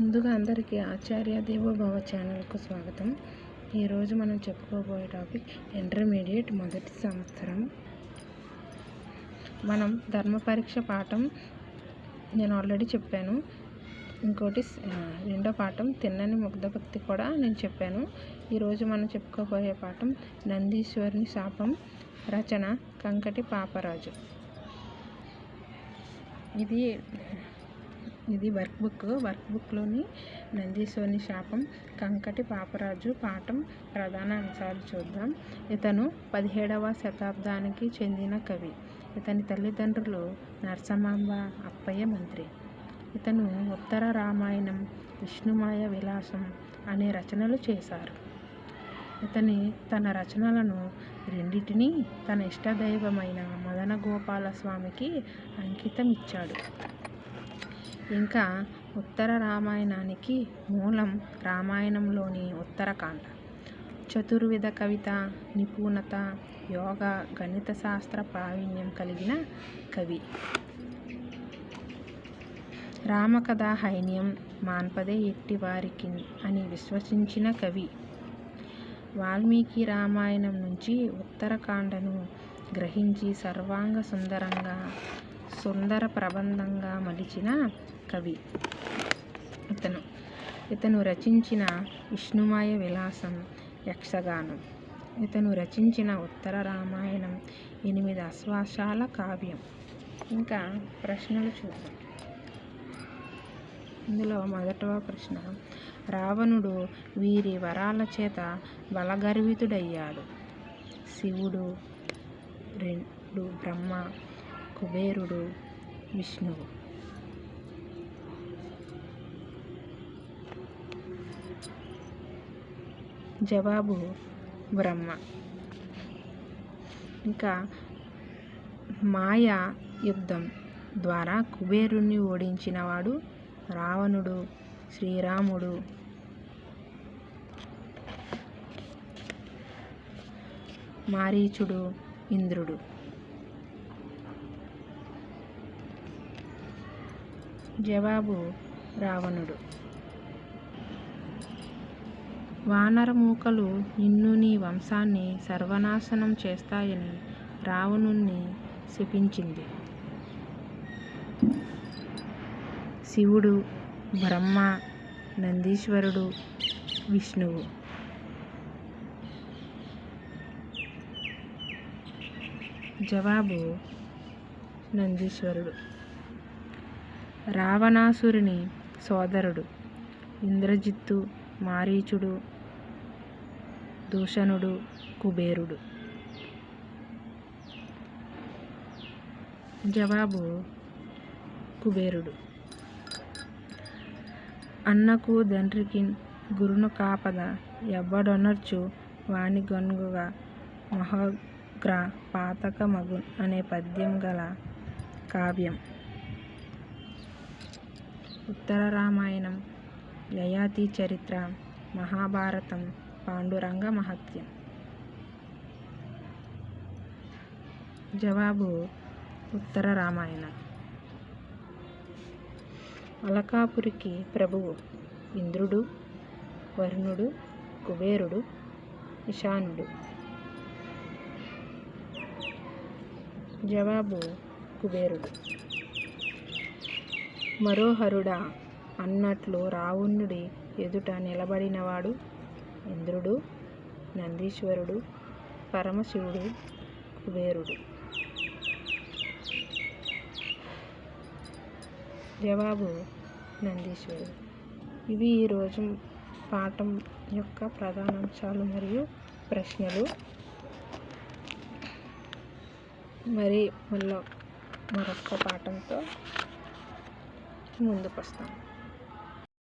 ముందుగా అందరికీ ఆచార్య దేవోభవ ఛానల్కు స్వాగతం. ఈరోజు మనం చెప్పుకోబోయే టాపిక్ ఇంటర్మీడియట్ మొదటి సంవత్సరం. మనం ధర్మ పరీక్ష పాఠం నేను ఆల్రెడీ చెప్పాను. ఇంకోటి రెండో పాఠం తిన్నని ముగ్ధభక్తి కూడా నేను చెప్పాను. ఈరోజు మనం చెప్పుకోబోయే పాఠం నందీశ్వరుని శాపం రచన కంకటి పాపరాజు. ఇది ఇది వర్క్ బుక్ వర్క్ బుక్లోని నందీశ్వరుని శాపం కంకటి పాపరాజు పాఠం ప్రధాన అంశాలు చూద్దాం. ఇతను పదిహేడవ శతాబ్దానికి చెందిన కవి. ఇతని తల్లిదండ్రులు నరసమాంబ అప్పయ్య మంత్రి. ఇతను ఉత్తర రామాయణం విష్ణుమాయ విలాసం అనే రచనలు చేశారు. ఇతని తన రచనలను రెండింటిని తన ఇష్టదైవమైన మదన గోపాల స్వామికి అంకితం ఇచ్చాడు ఇంకా ఉత్తర రామాయణానికి మూలం రామాయణంలోని ఉత్తరకాండ. చతుర్విధ కవిత నిపుణత యోగ గణిత శాస్త్ర ప్రావీణ్యం కలిగిన కవి. రామకథ హైన్యం మాన్పదే ఎట్టి వారికి అని విశ్వసించిన కవి. వాల్మీకి రామాయణం నుంచి ఉత్తరకాండను గ్రహించి సర్వాంగ సుందరంగా సుందర ప్రబంధంగా మలిచిన కవి. ఇతను ఇతను రచించిన విష్ణుమాయ విలాసం యక్షగానం ఇతను రచించిన ఉత్తర రామాయణం ఎనిమిది అశ్వాసాల కావ్యం. ఇంకా ప్రశ్నలు చూద్దాం. ఇందులో మొదటవ ప్రశ్న రావణుడు వీరి వరాల చేత బలగర్వితుడయ్యాడు. శివుడు రెండు బ్రహ్మ కుబేరుడు విష్ణువు. జవాబు బ్రహ్మ. ఇంకా మాయా యుద్ధం ద్వారా కుబేరుణ్ణి ఓడించినవాడు రావణుడు శ్రీరాముడు. మారీచుడు ఇంద్రుడు. జవాబు రావణుడు. వానరమూకలు నిన్ను నీ వంశాన్ని సర్వనాశనం చేస్తాయని రావణుణ్ణి శపించింది. శివుడు బ్రహ్మ నందీశ్వరుడు విష్ణువు. జవాబు నందీశ్వరుడు. రావణాసురుని సోదరుడు ఇంద్రజిత్తు మారీచుడు దూషణుడు కుబేరుడు. జవాబు కుబేరుడు. అన్నకు తండ్రికి గురును కాపద ఎవ్వడొనర్చు వాణి గనుగుగా మహోగ్ర పాతక మగు అనే పద్యం గల కావ్యం. ఉత్తర రామాయణం యయాతి చరిత్ర మహాభారతం పాండురంగ మహత్యం. జవాబు ఉత్తర రామాయణం అలకాపురికి ప్రభువు ఇంద్రుడు వరుణుడు కుబేరుడు ఇషానుడు జవాబు కుబేరుడు. మరోహరుడా అన్నట్లు రావణుడి ఎదుట నిలబడినవాడు ఇంద్రుడు నందీశ్వరుడు పరమశివుడు కుబేరుడు. జవాబు నందీశ్వరుడు. ఇవి ఈరోజు పాఠం యొక్క ప్రధానాంశాలు మరియు ప్రశ్నలు. మరి మళ్ళీ మరొక పాఠంతో মুndo প্রশ্ন।